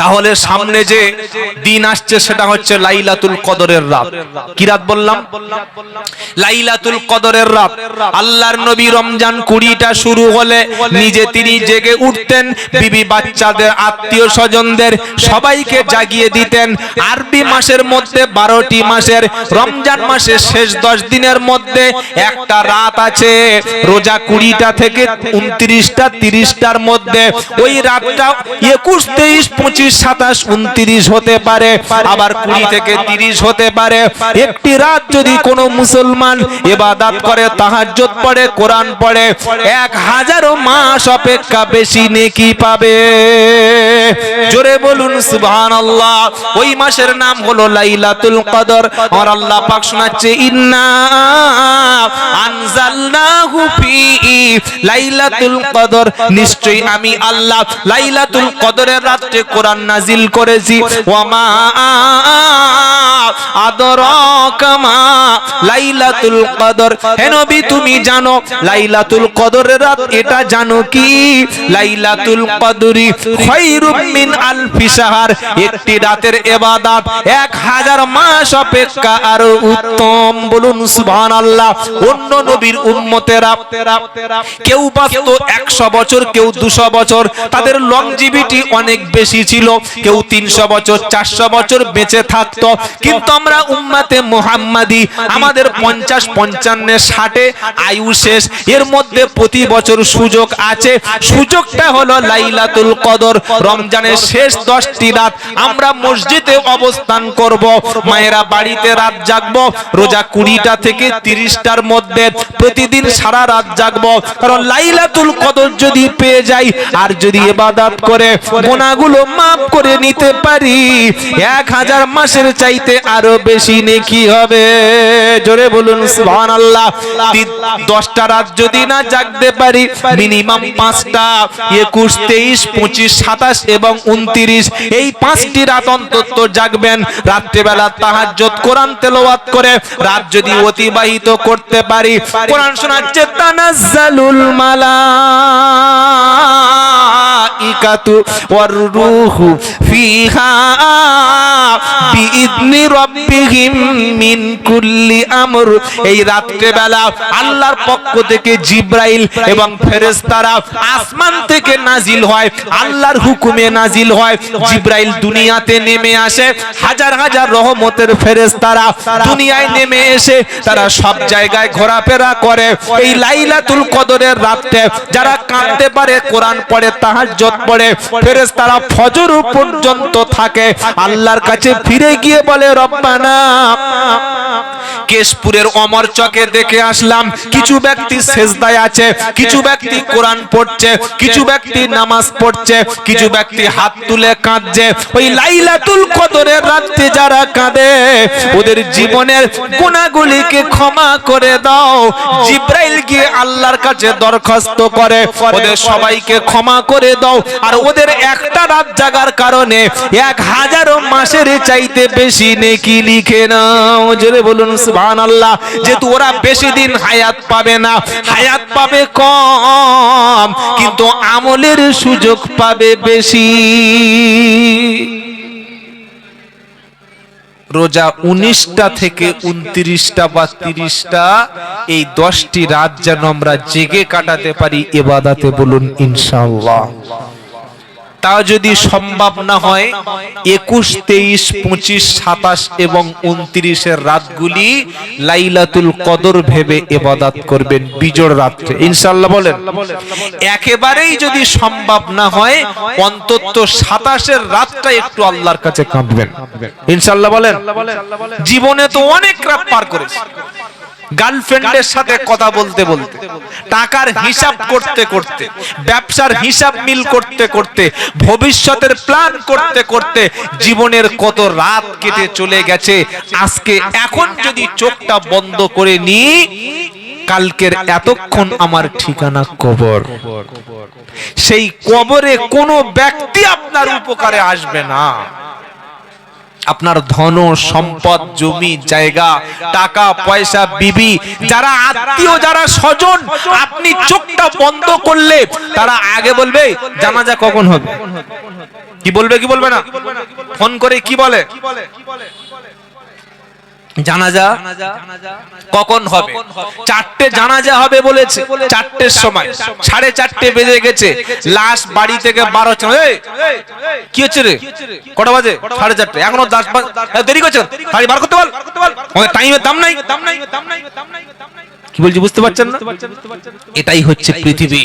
তাহলে সামনে যে দিন আসছে সেটা হচ্ছে লাইলাতুল কদরের রাত। কি রাত বললাম? লাইলাতুল কদরের রাত। আল্লাহর নবী রমজান কুড়িটা শুরু হলে নিজে তিনি জেগে উঠতেন, বিবি বাচ্চাদের, আত্মীয় স্বজনদের সবাইকে জাগিয়ে দিতেন। আরবি মাসের মধ্যে, বারোটি মাসের রমজান মাসের শেষ দশ দিনের মধ্যে একটা রাত আছে, রোজা কুড়িটা থেকে উনত্রিশটা, তিরিশটার মধ্যে। ওই রাতটা একুশ, তেইশ পঁচিশ সাতাশ উনত্রিশ হতে পারে আবার কুড়ি থেকে তিরিশ হতে পারে। একটি রাত যদি কোনো মুসলমান এবাদাত করে তাহাজ্জুদ পড়ে কোরআন পড়ে এক হাজারো মাস অপেক্ষা বেশি নেকি পাবে। জোরে বলুন সুবহানাল্লাহ। ওই মাসের নাম হলো লাইলাতুল কদর। আর আল্লাহ পাক শোনাচ্ছে ইন্না আনজালনাহু ফি লাইলাতুল কদর। নিশ্চয়ই আমি আল্লাহ লাইলাতুল কদরের রাতে কোরআন নাজিল করেছি। ওয়ামা আদরাকামা লাইলাতুল কদর। হে নবী, তুমি জানো লাইলাতুল কদরের রাত, এটা জানো কি? লাইলাতুল কদরি মিন আলফি শাহর। একটি রাতের ইবাদত এক হাজার মাস অপেক্ষা আরও উত্তম। বলুন সুবহানাল্লাহ, অন্য নবীর উম্মতেরা, কেউ বাঁচত একশো বছর, কেউ দুশো বছর। তাদের লংজিভিটি অনেক বেশি ছিল, কেউ তিনশো বছর, চারশো বছর বেঁচে থাকতো। কিন্তু আমরা উম্মাতে মোহাম্মাদি, আমাদের পঞ্চাশ পঞ্চান্ন ষাটে আয়ু শেষ, এর মধ্যে প্রতি বছর সুযোগ আছে। সুযোগটা হলো লাইলাতুল কদর, রমজানের শেষ দশটি রাত আমরা মসজিদে অবস্থান করব, মায়েরা বাড়িতে রাত জাগবো, রোজা কুড়িটা থেকে তিরিশটার মধ্যে প্রতিদিন সারা রাত জাগবো। কারণ লাইলাতুল কদর যদি পেয়ে যাই, আর যদি এবাদাত করে গোনাগুলো মাফ করে নিতে পারি। এক হাজার মাসের চাইতে আরও বেশি নেকি হবে। জোরে বলুন, সুবহানাল্লাহ। দশটা রাত যদি না জাগতে পারি, মিনিমাম পাঁচটা, একুশ, তেইশ, পঁচিশ, সাতাশ এবং উনত্রিশ, এই পাঁচটি রাত অন্তত জাগবেন। রাত্রেবেলা তাহাজ্জুদ, কোরআন তেলাওয়াত করে রাত যদি অতিবাহিত করতে পারি, কোরআন শোনাচ্ছে, তানাজ্জালুল মালাইকাতু ওয়ার রূহু ফিহা বিইذনি রাব্বিহিম মিন কুল্লি আমর। এই রাত্রেবেলা আল্লাহর পক্ষ থেকে জিব্রাইল এবং ফেরেশতারা আসমান থেকে নাজিল হয়, আল্লাহর হুকুমে নাজিল হয়। জিব্রাইল দুনিয়াতে নেমে আসে, হাজার হাজার রহমতের ফেরেশতারা দুনিয়ায় নেমে এসে তারা সব জায়গায় ঘোরাফেরা করে। এই লাইলাতুল কদরের রাতে যারা কাঁদতে পারে, কোরআন পড়ে, তাহাজ্জুদ পড়ে, ফেরেশতারা ফজর পর্যন্ত থাকে। আল্লাহর কাছে ফিরে গিয়ে বলে, রব্বানা কেশপুরের অমর চকে দেখে আসলাম, কিছু ব্যক্তি সেজদায় আছে, কিছু ব্যক্তি কোরআন পড়ছে, কিছু ব্যক্তি নামাজ পড়ছে, কিছু ব্যক্তি হাত তুলে কাঁদছে। ওই লাইলাতুল কদরের রাতে যারা কাঁদে, ওদের জীবনের গুণাগুলিকে ক্ষমা করে দাও। জিব্রাইল গিয়ে আল্লাহর কাছে দরখাস্ত করে, ওদের সবাইকে ক্ষমা করে দাও। আর ওদের একটা রাত জাগার কারণে এক হাজারো মাসের চাইতে বেশি নেকি লিখে নাও, জোরে বলুন, সুবহানাল্লাহ। যেহেতু ওরা বেশি দিন হায়াত পাবে না, হায়াত পাবে কম, কিন্তু আমলের সুযোগ পাবে বেশি। রোজা উনিশটা থেকে উনত্রিশটা বা তিরিশটা, এই দশটি রাত যেন আমরা জেগে কাটাতে পারি, এবাদাতে বলুন ইনশাল্লাহ তা যদি সম্ভব না হয় একুশ তেইশ পঁচিশ সাতাশ এবং উনত্রিশের রাতগুলি লাইলাতুল কদর ভেবে এবাদাত করবেন বিজোড় রাত্রে। ইনশাল্লাহ বলেন একেবারেই যদি সম্ভব না হয় অন্তত সাতাশের রাতটা একটু আল্লাহর কাছে কাঁদবেন। ইনশাল্লাহ বলেন জীবনে তো অনেক রাত পার করেছে। গার্লফ্রেন্ডের সাথে কথা বলতে বলতে টাকার হিসাব করতে করতে ব্যবসার হিসাব মিল করতে করতে ভবিষ্যতের প্ল্যান করতে করতে জীবনের কত রাত কেটে চলে গেছে আজকে এখন যদি চোখটা বন্ধ করে নি কালকের এতক্ষণ আমার ঠিকানা কবর। সেই কবরে কোনো ব্যক্তি আপনার উপকারে আসবে না। আপনার ধন, সম্পদ, জমি, জায়গা, টাকা, পয়সা, বিবি, যারা আত্মীয়, যারা স্বজন, আপনি চোখটা বন্ধ করলে তারা আগে বলবে, জানাজা কখন হবে? কি বলবে কি বলবে না? ফোন করে কি বলে? জানাজা কখন হবে? হবে বলেছে। চারটের সময়। সাড়ে চারটে বেজে গেছে। লাশ বাড়ি থেকে বারো কি হচ্ছে রে? কটা বাজে? সাড়ে চারটে। এখনও দশ দেরি করছেন দাম নাই। কি বলছি বুঝতে পারছেন না? এটাই হচ্ছে পৃথিবী।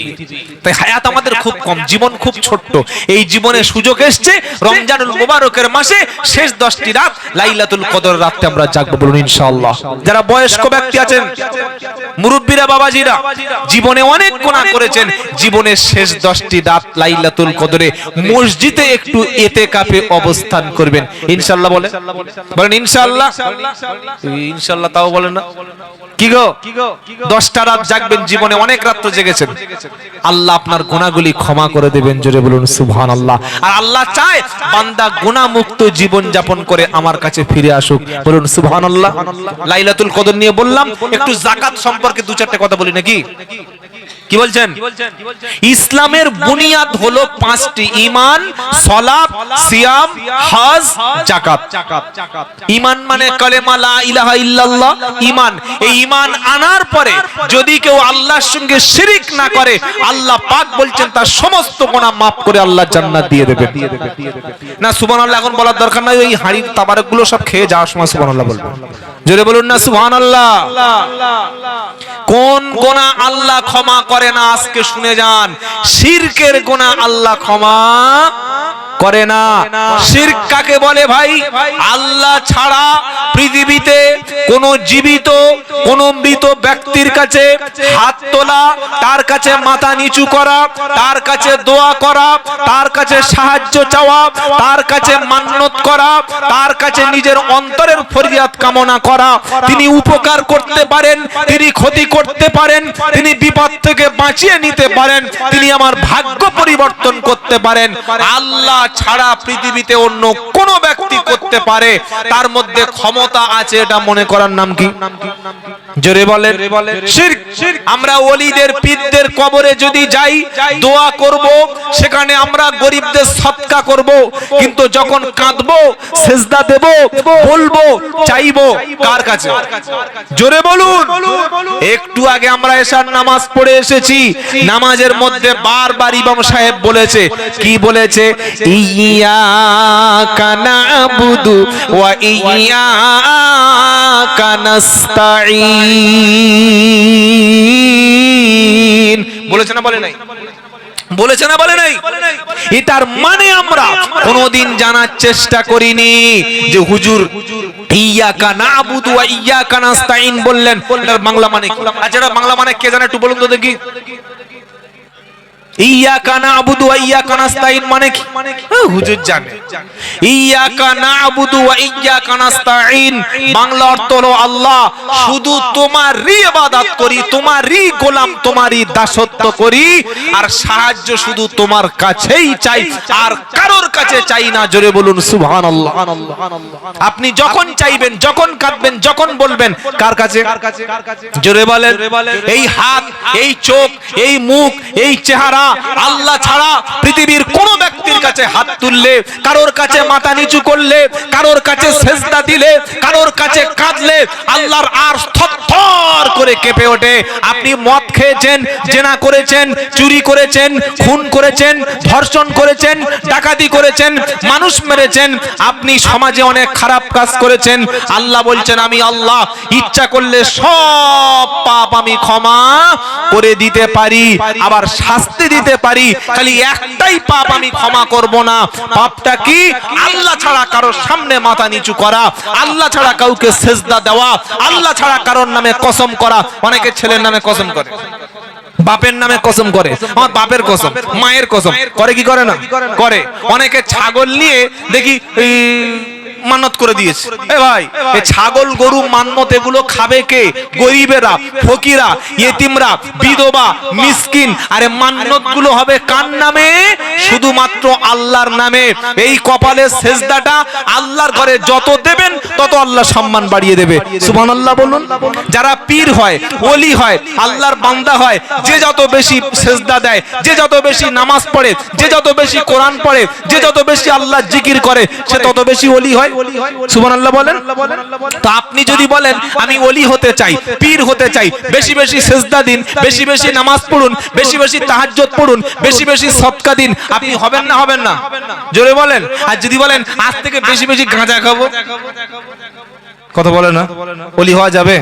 তাই হায়াত আমাদের খুব কম জীবন খুব ছোট্ট। এই জীবনে সুযোগ এসছে রমজানুল মুবারকের মাসে শেষ দশটি রাত লাইলাতুল কদর রাতে আমরা জাগবো বলুন ইনশাআল্লাহ। যারা বয়স্ক ব্যক্তি আছেন মুরব্বীরা বাবাজিরা জীবনে অনেক গুনাহ করেছেন জীবনের শেষ দশটি রাত লাইলাতুল কদরে মসজিদে একটু এতে কাপে অবস্থান করবেন। ইনশাআল্লাহ বলে বলেন ইনশাআল্লাহ ইনশাআল্লাহ। তাও বলেন না। কি গো? কি গো? দশটা রাত জাগবেন জীবনে অনেক রাত তো জেগেছেন। আল্লাহ আপনার গুণাগুলি ক্ষমা করে দেবেন জোরে বলুন সুবহান আল্লাহ আর আল্লাহ চায় বান্দা গুণা মুক্ত জীবন যাপন করে আমার কাছে ফিরে আসুক। বলুন সুবহান আল্লাহ লাইলাতুল কদর নিয়ে বললাম একটু জাকাত সম্পর্কে দু চারটে কথা বলি নাকি? কি বলছেন? ইসলামের বুনিয়াদ হলো পাঁচটি ইমান সলাপ সিয়াম হজ জাকাত ইমান মানে কালেমা লা ইলাহা ইল্লাল্লাহ ইমান এই ইমান আনার পরে যদি কেউ আল্লাহর সঙ্গে শিরিক না করে আল্লাহ পাক বলছেন তার সমস্ত গুনাহ maaf করে আল্লাহ জান্নাত দিয়ে দেবে। না সুবহানাল্লাহ এখন বলার দরকার নাই ওই হাড়ির তাবারকগুলো সব খেয়ে যাওয়ার সময় সুবহানাল্লাহ বলবেন জোরে বলুন না সুবহানাল্লাহ। কোন গোনা আল্লাহ ক্ষমা করে না, আজকে শুনে যান। শিরকের গোনা আল্লাহ ক্ষমা করে না। শিরক কাকে বলে ভাই? আল্লাহ ছাড়া পৃথিবীতে কোন জীবিত, কোন মৃত ব্যক্তির কাছে হাত তোলা, তার কাছে মাথা নিচু করা, তার কাছে দোয়া করা, তার কাছে সাহায্য চাওয়া, তার কাছে মান্যত করা, তার কাছে নিজের অন্তরের ফরিয়াদ কামনা করা। তিনি উপকার করতে পারেন, তিনি ক্ষতি করতে পারেন, তিনি বিপদ থেকে বাঁচিয়ে নিতে পারেন, তিনি আমার ভাগ্য পরিবর্তন করতে পারেন। আল্লাহ ছাড়া পৃথিবীতে অন্য কোন ব্যক্তি করতে পারে, তার মধ্যে ক্ষমতা আছে এটা মনে করার নাম কি? জোরে বলেন। আমরা ওলিদের পীরদের কবরে যদি যাই, দোয়া করব, সেখানে আমরা গরিবদের সৎকা করব, কিন্তু যখন কাঁদবো, সেজদা দেব, বলব, চাইব, কার কাছে? জোরে বলুন। একটু আগে আমরা এসার নামাজ পড়ে এসেছি। নামাজের মধ্যে বারবার ইমাম সাহেব বলেছে, কি বলেছে? বলেছে না বলে নাই? বলেছে না বলে নাই? এটার মানে আমরা কোনোদিন জানার চেষ্টা করিনি যে হুজুর ওয়া বললেন বাংলা মানে? আচ্ছা বাংলা মানে কে জানে একটু বলুন তো দেখি ইয়াকা নাবুদু ওয়া ইয়াকা নাস্তাইন মানে কি? হ্যাঁ, হুজুর জানে। ইয়াকা নাবুদু ওয়া ইয়াকা নাস্তাইন বাংলা অর্থ হলো আল্লাহ শুধু তোমারই ইবাদত করি তোমারই গোলাম তোমারই দাসত্ব করি আর সাহায্য শুধু তোমার কাছেই চাই আর কারোর কাছে চাই না জোরে বলুন সুবহানাল্লাহ। আপনি যখন চাইবেন যখন কাঁদবেন যখন বলবেন কার কাছে? জোরে বলেন। এই হাত এই চোখ এই মুখ এই চেহারা আল্লাহ ছাড়া পৃথিবীর কোন ব্যক্তির কাছে হাত তুললে, কারোর কাছে মাথা নিচু করলে, কারোর কাছে সেজদা দিলে, কারোর কাছে কাঁদলে, আল্লাহর আর থরথর করে কেঁপে ওঠে। আপনি মদ খেয়েছেন, জেনা করেছেন, চুরি করেছেন, খুন করেছেন, ধর্ষণ করেছেন, ডাকাতি করেছেন, মানুষ মেরেছেন, আপনি সমাজে অনেক খারাপ কাজ করেছেন। আল্লাহ বলছেন, আমি আল্লাহ, ইচ্ছা করলে সব পাপ আমি ক্ষমা করে দিতে পারি। আবার শাস্তি দিতে পারি, খালি একটাই পাপ আমি ক্ষমা করব না। পাপটা কি? আল্লাহ ছাড়া কারোর সামনে মাথা নিচু করা, আল্লাহ ছাড়া কাউকে সেজদা দেওয়া, আল্লাহ ছাড়া কারোর নামে কসম করা। অনেকে ছেলের নামে কসম করে, বাপের নামে কসম করে, আমার বাপের কসম, মায়ের কসম, করে কি করে না? করে। অনেকে ছাগল নিয়ে দেখি মান্নত করে দিয়েছে। এ ভাই এ ছাগল গরু মান্নত এগুলো খাবে কে? গরিবেরা ফকিরা ইয়েতিমরা বিধবা মিসকিন। আরে মান্নতগুলো হবে কার নামে? শুধুমাত্র আল্লাহর নামে। এই কপালের সেজদাটা আল্লাহর ঘরে যত দেবেন, তত আল্লাহ সম্মান বাড়িয়ে দেবে। সুবহানাল্লাহ বলুন। যারা পীর হয়, ওলি হয়, আল্লাহর বান্দা হয়, যে যত বেশি সেজদা দেয়, যে যত বেশি নামাজ পড়ে, যে যত বেশি কোরআন পড়ে, যে যত বেশি আল্লাহ জিকির করে, সে তত বেশি ওলি হয়। সুবহানাল্লাহ বলেন। তো আপনি যদি বলেন, আমি ওলি হতে চাই, পীর হতে চাই, বেশি বেশি সেজদা দিন, বেশি বেশি নামাজ পড়ুন, বেশি বেশি তাহাজ্জুদ পড়ুন, বেশি বেশি সদকা দিন আপনি হবেন না হবেন না। জোরে বলেন। আর যদি বলেন, আজ থেকে বেশি বেশি গাঁজা খাব। কথা বলে না। ওলি হওয়া যাবে।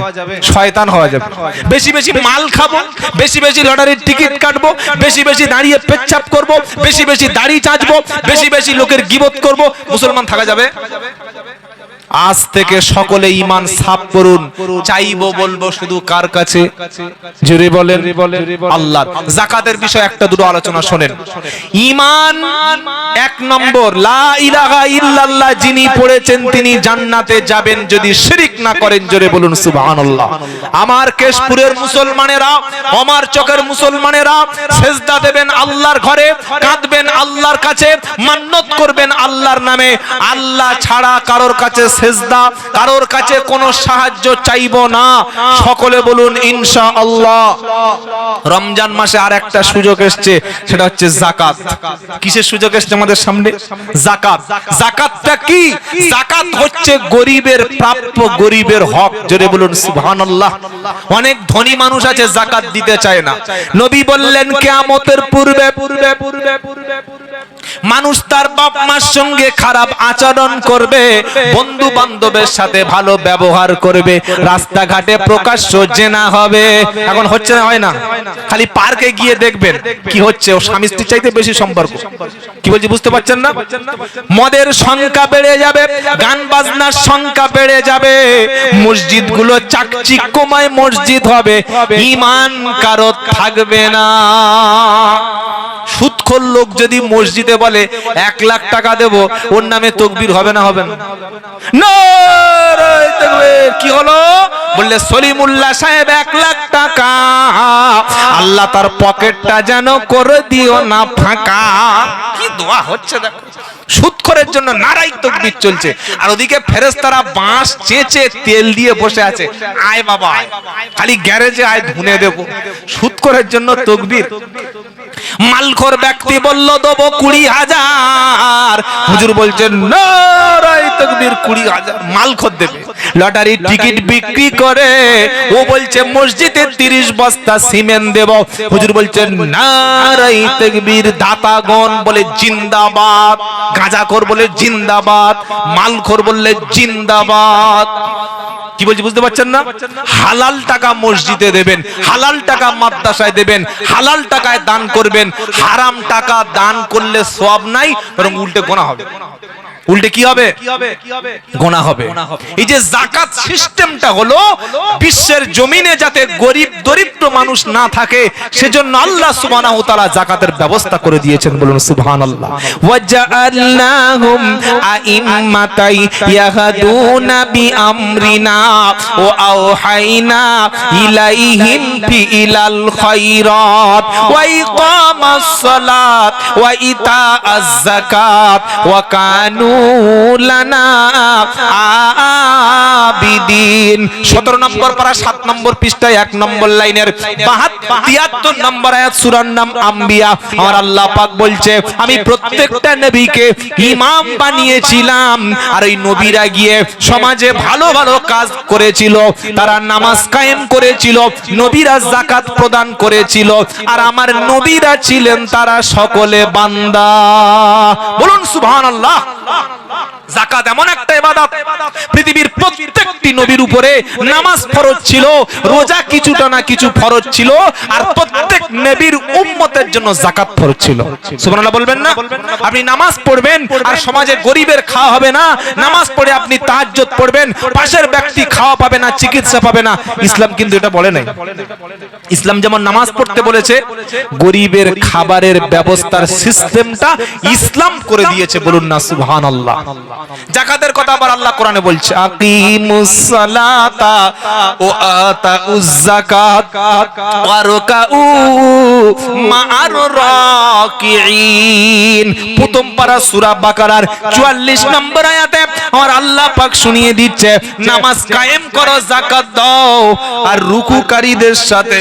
শয়তান হওয়া যাবে। বেশি বেশি মাল খাব। বেশি বেশি লটারির টিকিট কাটবো। বেশি বেশি দাঁড়িয়ে পেচ্ছাপ করব। বেশি বেশি দাড়ি চাচবো বেশি বেশি লোকের গিবত করব। মুসলমান থাকা যাবে? আজ থেকে সকলে ইমান সাফ করুন। চাইব বলব শুধু কার কাছে? জুড়ে বলেন। আল্লাহ জাকাতের বিষয় একটা দুটো আলোচনা শোনেন। ইমান এক নম্বর। লা ইলাহা ইল্লাল্লাহ যিনি পড়েছেন তিনি জান্নাতে যাবেন যদি শিরিক না করেন জোরে বলুন সুবহানাল্লাহ। আমার কেশপুরের মুসলমানেরা আমার চকের মুসলমানেরা সেজদা দেবেন আল্লাহর ঘরে কাঁদবেন আল্লাহর কাছে মান্নত করবেন আল্লাহর নামে। আল্লাহ ছাড়া কারোর কাছে সেজদা, কারোর কাছে কোনো সাহায্য চাইব না। সকলে বলুন ইনশা আল্লাহ রমজান মাসে আর একটা সুযোগ এসছে, সেটা হচ্ছে জাকাত কিসের সুযোগ এসছে আমাদের সামনে? জাকাত জাকাতটা কি? জাকাত হচ্ছে গরিবের প্রাপ্য গরিবের হক। জোরে বলুন, সুবহানাল্লাহ। অনেক ধনী মানুষ আছে জাকাত দিতে চায় না। নবী বললেন, কিয়ামতের পূর্বে পূর্বে পূর্বে পূর্বে মানুষ তার বাপ মার সঙ্গে খারাপ আচরণ করবে বন্ধু বান্ধবের সাথে ভালো ব্যবহার করবে, রাস্তাঘাটে প্রকাশ্য জেনা হবে। এখন হচ্ছে না, হয় না? খালি পার্কে গিয়ে দেখবেন কি হচ্ছে, ও স্বামী স্ত্রীর চাইতে বেশি সম্পর্ক। কি বলছি, বুঝতে পারছেন না? মদের সংখ্যা বেড়ে যাবে, গান বাজনার সংখ্যা বেড়ে যাবে মসজিদগুলো চাকচিক্যময় মসজিদ হবে, ইমান কারও থাকবে না। সুৎখোর লোক যদি মসজিদে বলে, এক লাখ টাকা দেব, ওর নামে তকবির হবে না হবে না। কি হলো? বললে, সলিমুল্লাহ সাহেব, এক লাখ টাকা। আল্লাহ তার পকেটটা যেন করে দিও না ফাঁকা। কি দোয়া হচ্ছে, দেখো। সুৎখরের জন্য নারাই তকবির চলছে। আর ওদিকে ফেরেস্তারা বাঁশ চেঁচে তেল দিয়ে বসে আছে। আয় বাবা। খালি গ্যারেজে আয়, ধুনে দেবো। সুৎখরের জন্য তকবির। মালখোর ব্যক্তি বলল, দেবো কুড়ি হাজার। হুজুর বলছেন কুড়ি হাজার। মালখোর দেবে। লটারির টিকিট বিক্রি করে ও বলছে, মসজিদে তিরিশ বস্তা সিমেন্ট দেব। হুজুর বলছেন নারাই তকবির দাতাগণ বলে জিন্দাবাদ। গাঁজাখোর বলে জিন্দাবাদ। মালখোর বললে জিন্দাবাদ। কি বলছি বুঝতে পারছেন না? হালাল টাকা মসজিদে দেবেন, হালাল টাকা মাদ্রাসায় দেবেন, হালাল টাকায় দান করবেন, হারাম টাকা দান করলে সব নাই, বরং উল্টে গোনা হবে। উল্টে কি হবে? গোনা হবে। এই যে জাকাত সিস্টেমটা হলো বিশ্বের জমিনে যাতে গরিব দরিদ্র মানুষ না থাকে সেজন্য আল্লাহ সুবহানাহু তাআলা জাকাতের ব্যবস্থা করে দিয়েছেন বলুন সুবহানাল্লাহ। ওয়াজআলনাহুম আইম্মাতাই ইয়াহদুনা বিআমরিনা ওয়া আওহাইনা ইলাইহিম ফিলাল খায়রাত ওয়া ইকামাস সালাত ওয়া ইতাআজ যাকাত ওয়া কানু লানা আবিদিন। 17 নম্বর পারা 7 নম্বর পৃষ্ঠায় 1 নম্বর লাইনের 73 নম্বর আয়াত, সূরার নাম আম্বিয়া। আমার আল্লাহ পাক বলছে, আমি প্রত্যেকটা নবীকে ইমাম বানিয়েছিলাম, আর ওই নবীরা গিয়ে সমাজে ভালো ভালো কাজ করেছিল, তারা নামাজ কায়েম করেছিল, নবীরা জাকাত প্রদান করেছিল, আর আমার নবীরা ছিলেন তারা সকলে বান্দা। বলুন সুবহানাল্লাহ। জাকাত এমন একটা পৃথিবীর প্রত্যেকটি নবীর উপরে নামাজ ফরজ ছিল, রোজা কিছুটা না কিছু ফরজ ছিল, আর প্রত্যেক নবীর উম্মতের জন্য জাকাত ফরজ ছিল। সুবহানাল্লাহ বলবেন না? আপনি নামাজ পড়বেন, আর সমাজে গরিবের খাওয়া হবে না। নামাজ পড়ে আপনি তাহাজ্জুদ পড়বেন, পাশের ব্যক্তি খাওয়া পাবে না, চিকিৎসা পাবে না। ইসলাম কিন্তু এটা বলে নাই। ইসলাম যেমন নামাজ পড়তে বলেছে, গরিবের খাবারের ব্যবস্থার সিস্টেমটা ইসলাম করে দিয়েছে, বলুন না, সুবহানাল্লাহ। সুবহানাল্লাহ জাকাতের কথা আবার আল্লাহ কোরআনে বলছে আকিমুস সালাতা ও আতাউজ যাকাত ওয়ারকাউ মা'আর রাকিঈন প্রথম পারা সূরা বাকারার 44 নম্বর আয়াতে আমার আল্লাহ পাক শুনিয়ে দিচ্ছে নামাজ কায়েম করো যাকাত দাও আর রুকুকারীদের সাথে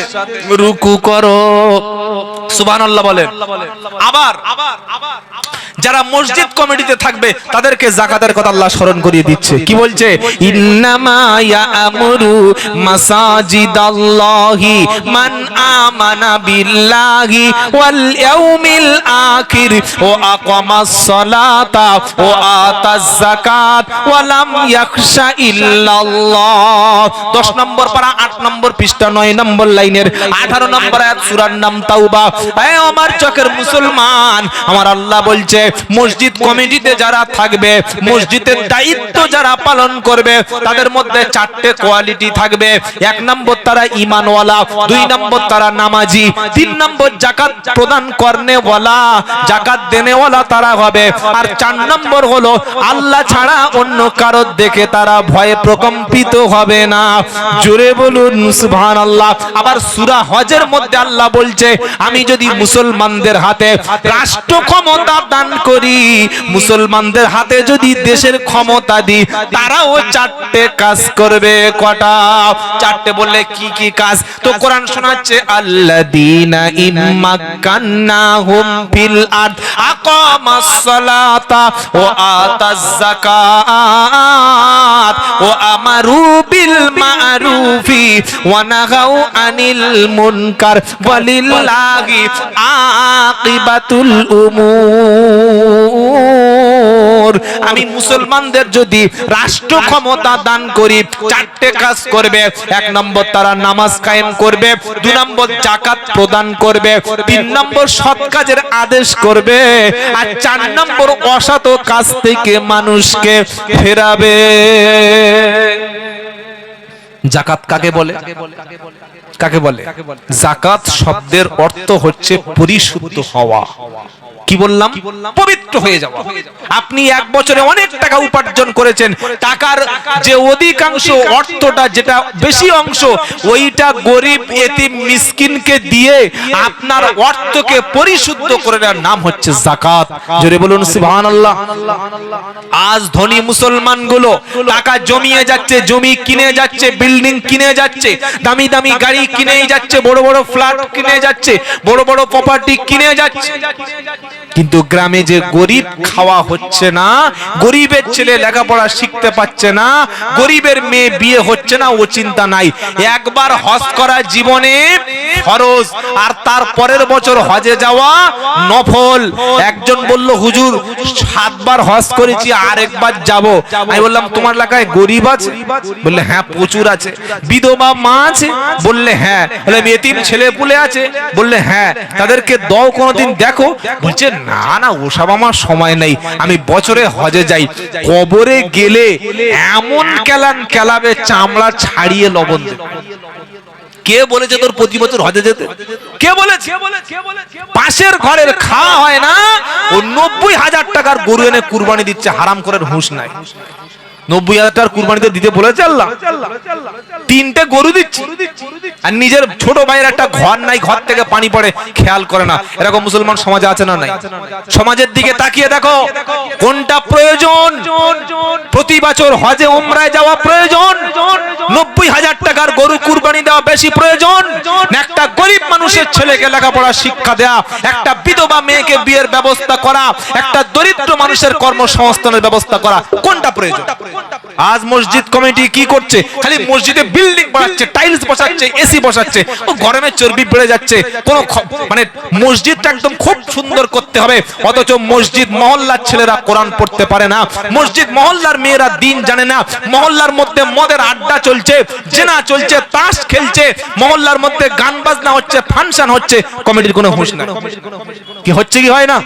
রুকু করো সুবহানাল্লাহ বলেন আবার যারা মসজিদ কমিটিতে থাকবে, তাদেরকে জাকাতের কথা আল্লাহ স্মরণ করিয়ে দিচ্ছে। কি বলছে? মাসাজিদাল্লাহি আখির ওয়া আকামাস সালাতা ওয়া আতাজ যাকাত ওয়া লাম ইয়াখশা ইল্লাল্লাহ। 10 নম্বর পারা 8 নম্বর পৃষ্ঠা 9 নম্বর লাইনের 18 নম্বর এ আমার চোখের মুসলমান, আমার আল্লাহ বলছে মসজিদ কমিটিতে যারা থাকবে, মসজিদের দায়িত্ব যারা পালন করবে, তাদের মধ্যে চারটে কোয়ালিটি থাকবে। এক নম্বর তারা ইমানওয়ালা দুই নম্বর তারা নামাজি, তিন নম্বর জাকাত প্রদান করনেওয়ালা জাকাত দেনেওয়ালা তারা হবে। আর চার নম্বর হলো, আল্লাহ ছাড়া অন্য কারোর দেখে তারা ভয়ে প্রকম্পিত হবে না। জোরে বলুন, সুবহানাল্লাহ। আবার সূরা হজের মধ্যে আল্লাহ বলছে, আমি যদি মুসলমানদের হাতে রাষ্ট্র ক্ষমতা দান করি। মুসলমানদের হাতে যদি দেশের ক্ষমতা দিই, তারাও চারটে কাজ করবে কটা? চারটে বললে কি কি কাজ? তো কোরআন শোনাচ্ছে, আল্লাযীনা ইম্মাক্কান্নাহুম ফিল আরদ, আকামাস আতাজ যাকাত আমারু বিল মারুফি ওয়া নাহাউ আনিল মুনকার। আকিবাতুল উমুর। আমি মুসলমানদের যদি রাষ্ট্র ক্ষমতা দান করি চারটে কাজ করবে। এক নম্বর তারা নামাজ কায়েম করবে দু নম্বর জাকাত প্রদান করবে তিন নম্বর সৎ কাজের আদেশ করবে আর চার নম্বর অসৎ কাজ থেকে মানুষকে ফেরাবে। জাকাত কাকে বলে? কাকে বলে? জাকাত শব্দের অর্থ হচ্ছে পরিশুদ্ধ হওয়া। কি বললাম? পবিত্র হয়ে যাওয়া। আপনি এক বছরে অনেক টাকা উপার্জন করেছেন। টাকার যে অধিকাংশ অর্থটা যেটা বেশি অংশ ওইটা গরিব এতিম মিসকিনকে দিয়ে আপনার অর্থকে পরিশুদ্ধ করে নেওয়ার নাম হচ্ছে জাকাত জোরে বলুন সুবহানাল্লাহ। আজ ধনী মুসলমানগুলো টাকা জমিয়ে যাচ্ছে জমি কিনে যাচ্ছে বিল্ডিং কিনে যাচ্ছে দামি দামি গাড়ি কিনে যাচ্ছে বড় বড় ফ্ল্যাট কিনে যাচ্ছে বড় বড় প্রপার্টি কিনে যাচ্ছে। কিন্তু গ্রামে যে গরিব খাওয়া হচ্ছে না, গরিবের ছেলে লেখাপড়া শিখতে পাচ্ছে না, গরিবের মেয়ে বিয়ে হচ্ছে না, ও চিন্তা নাই। একবার হজ করা জীবনে ফরজ, আর তার পরের বছর হজে যাওয়া নফল। একজন বলল, হুজুর, সাতবার হজ করেছি আর একবার যাব। আমি বললাম, তোমার এলাকায় গরিব আছে? বললে হ্যাঁ প্রচুর আছে। বিধবা মা আছে? বললে হ্যাঁ। বলে এতিম ছেলে পুলে আছে? বললে হ্যাঁ। তাদেরকে, দাও কোনোদিন দেখো। বলছে না না, ওসব আমার সময় নেই। আমি বছরে হজে যাই। কবরে গেলে এমন কেলান কেলাবে চামড়া ছাড়িয়ে লবণ দেবে। কে বলেছে তোর প্রতি বছর হজে যেতে? কে বলেছে? পাশের ঘরের খাওয়া হয় না, ও নব্বই হাজার টাকার গরু এনে কুরবানি দিচ্ছে, হারাম করার হুঁশ নাই। নব্বই হাজার টাকার কুরবানিতে দিতে বলেছে আল্লাহ? তিনটে গরু দিচ্ছে। আর নিজের ছোট ভাইয়ের একটা ঘর নাই, ঘর থেকে পানি পড়ে, খেয়াল করে না। এরকম মুসলমান সমাজে আছে না নাই? সমাজের দিকে তাকিয়ে দেখো, কোনটা প্রয়োজন? প্রতি বছর হজে ওমরায় যাওয়া প্রয়োজন? নব্বই হাজার টাকার গরু কুরবানি দেওয়া বেশি প্রয়োজন? একটা গরিব মানুষের ছেলেকে লেখাপড়া শিক্ষা দেয়া, একটা বিধবা মেয়েকে বিয়ের ব্যবস্থা করা, একটা দরিদ্র মানুষের কর্মসংস্থানের ব্যবস্থা করা, কোনটা প্রয়োজন? আজ মসজিদ কমিটি কি করছে? খালি মসজিদে বিল্ডিং বানাচ্ছে টাইলস বসাচ্ছে এসি বসাচ্ছে গরমে চর্বি বেড়ে যাচ্ছে কোন মানে মসজিদটা একদম খুব সুন্দর করতে হবে অথচ মসজিদ মহল্লার ছেলেরা কোরআন পড়তে পারে না মসজিদ মহল্লার মেয়েরা দিন জানে না মহল্লার মধ্যে মদের আড্ডা চলছে জেনা চলছে তাস খেলছে মহল্লার মধ্যে গান বাজনা হচ্ছে ফাংশন হচ্ছে কমিটির কোনো হুঁশ না কি হচ্ছে কি হয় না?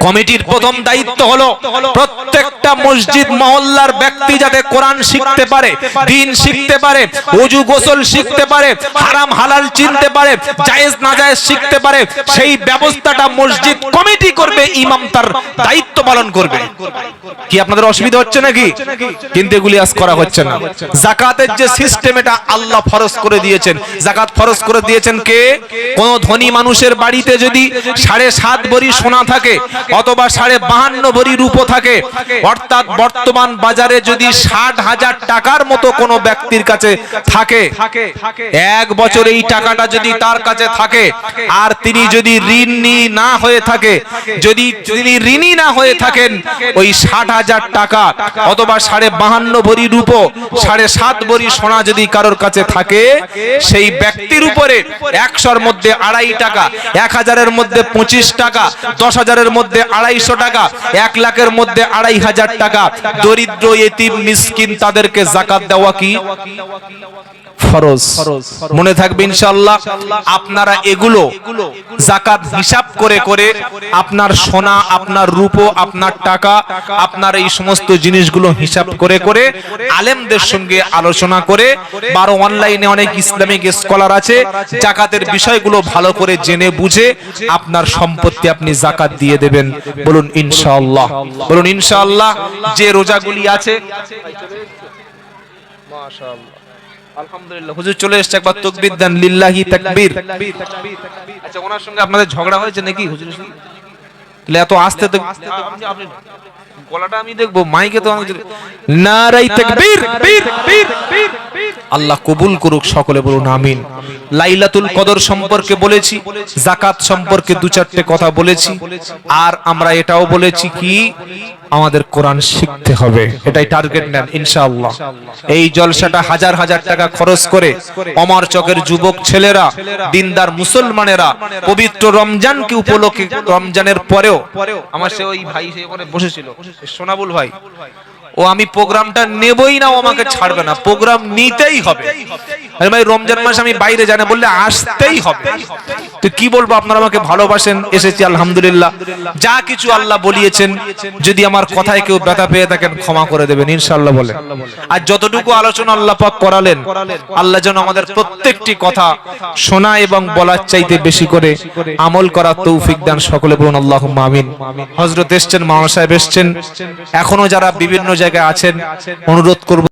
কমিটির প্রথম দায়িত্ব হলো প্রত্যেকটা মসজিদ মহল্লার ব্যক্তি যাতে কোরআন শিখতে পারে দিন শিখতে শিখতে পারে অজু গোসল শিখতে পারে, হারাম হালাল চিনতে পারে, জায়েজ না জায়েজ শিখতে পারে, সেই ব্যবস্থাটা মসজিদ কমিটি করবে, ইমাম তার দায়িত্ব পালন করবে। কি আপনাদের অসুবিধা হচ্ছে নাকি? কিন্তু এগুলি আজ করা হচ্ছে না। জাকাতের যে সিস্টেম এটা আল্লাহ ফরজ করে দিয়েছেন। জাকাত ফরজ করে দিয়েছেন কে? কোন ধনী মানুষের বাড়িতে যদি সাড়ে সাত ভরি সোনা থাকে, অথবা সাড়ে বাহান্ন ভরি রূপো থাকে, অর্থাৎ বর্তমান বাজারে যদি ষাট হাজার টাকার মতো কোনো ব্যক্তির কাছে থাকে। এক বছর এই টাকাটা যদি তার কাছে থাকে, আর তিনি যদি ঋণী না হয়ে থাকে, যদি তিনি ঋণী না হয়ে থাকেন, ওই ষাট হাজার টাকা অথবা সাড়ে বাহান্ন ভরি রূপো, সাড়ে সাত ভরি সোনা যদি কারোর কাছে থাকে, সেই ব্যক্তির উপরে একশোর মধ্যে আড়াই টাকা, এক হাজারের মধ্যে পঁচিশ টাকা, দশ হাজারের মধ্যে আড়াইশো টাকা, এক লাখের মধ্যে আড়াই হাজার টাকা। দরিদ্র, এতিম, মিসকিন তাদেরকে জাকাত দেওয়া কি? মনে থাকবে ইনশাআল্লাহ, আপনারা এগুলো জাকাত হিসাব করে করে আপনার সোনা, আপনার রূপো, আপনার টাকা, আপনার এই সমস্ত জিনিসগুলো হিসাব করে করে আলেমদের সঙ্গে আলোচনা করে, বারো অনলাইনে অনেক ইসলামিক স্কলার আছে জাকাতের বিষয়গুলো ভালো করে জেনে বুঝে আপনার সম্পত্তি আপনি জাকাত দিয়ে দেবেন। বলুন ইনশাআল্লাহ বলুন ইনশাআল্লাহ, যে রোজাগুলি আছে আলহামদুলিল্লাহ হুজুর চলে এসেছে একবার তাকবীর দেন লিল্লাহি তাকবীর। আচ্ছা ওনার সঙ্গে আপনাদের ঝগড়া হয়েছে নাকি হুজুর? এত আস্তে তো আপনি গলাটা আমি দেখব মাইকে তো নারাই তাকবীর বীর বীর বীর আল্লাহ কবুল করুক সকলে বলুন আমিন। লাইলাতুল কদর সম্পর্কে বলেছি জাকাত সম্পর্কে দু চারটে কথা বলেছি আর আমরা এটাও বলেছি কি আমাদের কোরআন শিখতে হবে। এটাই টার্গেট নেন ইনশাআল্লাহ। এই জলসাটা হাজার হাজার টাকা খরচ করে অমর চকের যুবক ছেলেরা দিনদার মুসলমানেরা পবিত্র রমজানকে উপলক্ষে রমজানের পরেও আমার সে ওই ভাই সে ওখানে বসেছিল। সোনাবুল ভাই ও আমি প্রোগ্রামটা নেবই না ও আমাকে ছাড়বে না। প্রোগ্রাম নিতেই হবে। ভাই রমজান মাস আমি বাইরে জানে বললে আসতেই হবে। তো কি বলব, আপনারা আমাকে ভালোবাসেন, এসেছি, আলহামদুলিল্লাহ। যা কিছু আল্লাহ বলিয়েছেন, যদি আমার কথায় কেউ ব্যথা পেয়ে থাকেন, ক্ষমা করে দেবেন, ইনশাআল্লাহ বলে। আর যতটুকু আলোচনা আল্লাহ পাক করালেন, আল্লাহ যেন আমাদের প্রত্যেকটি কথা শোনা এবং বলার চাইতে বেশি করে আমল করার তৌফিক দান সকলে বলুন আল্লাহ আমিন। হজরত এসছেন মামা সাহেব এসছেন। এখনও যারা বিভিন্ন জায়গায় আছেন, অনুরোধ করব